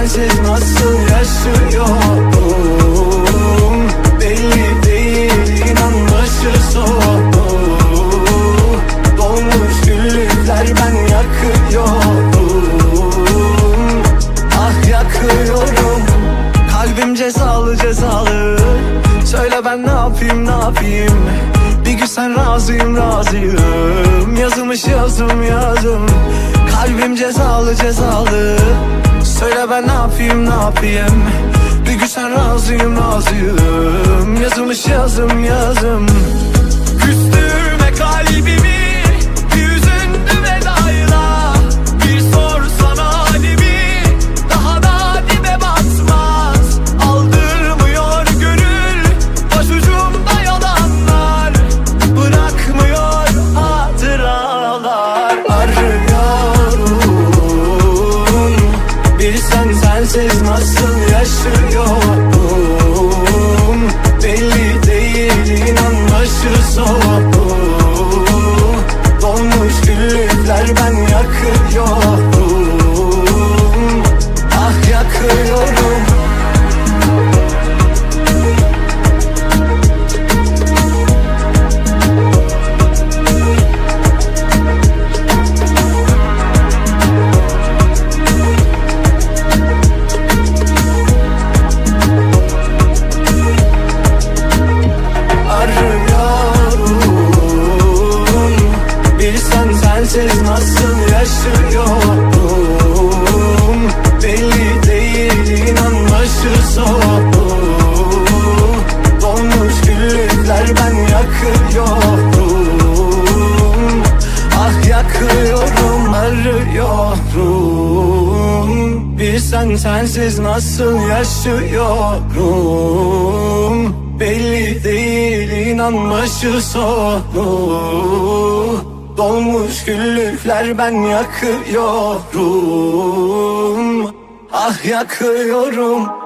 sensiz nasıl yaşıyorum? Belli değil inan başı soğuk. Dolmuş güllükler ben yakıyorum. Ah yakıyorum. Kalbim cezalı cezalı. Söyle ben ne yapayım ne yapayım? Bir gün sen razıyım razıyım. Yazılmış yazım yazım. Kalbim cezalı cezalı Söyle ben ne yapayım ne yapayım? Bir gün sen razıyım razıyım. Yazılmış yazım yazım sensiz nasıl yaşıyorum Belli değil inan başı soğuk. Dolmuş güllükler ben yakıyorum Yakıyorum arıyorum. Bilsen sensiz nasıl yaşıyorum? Belli değil inan başı sonu. Dolmuş güllükler ben yakıyorum. Ah yakıyorum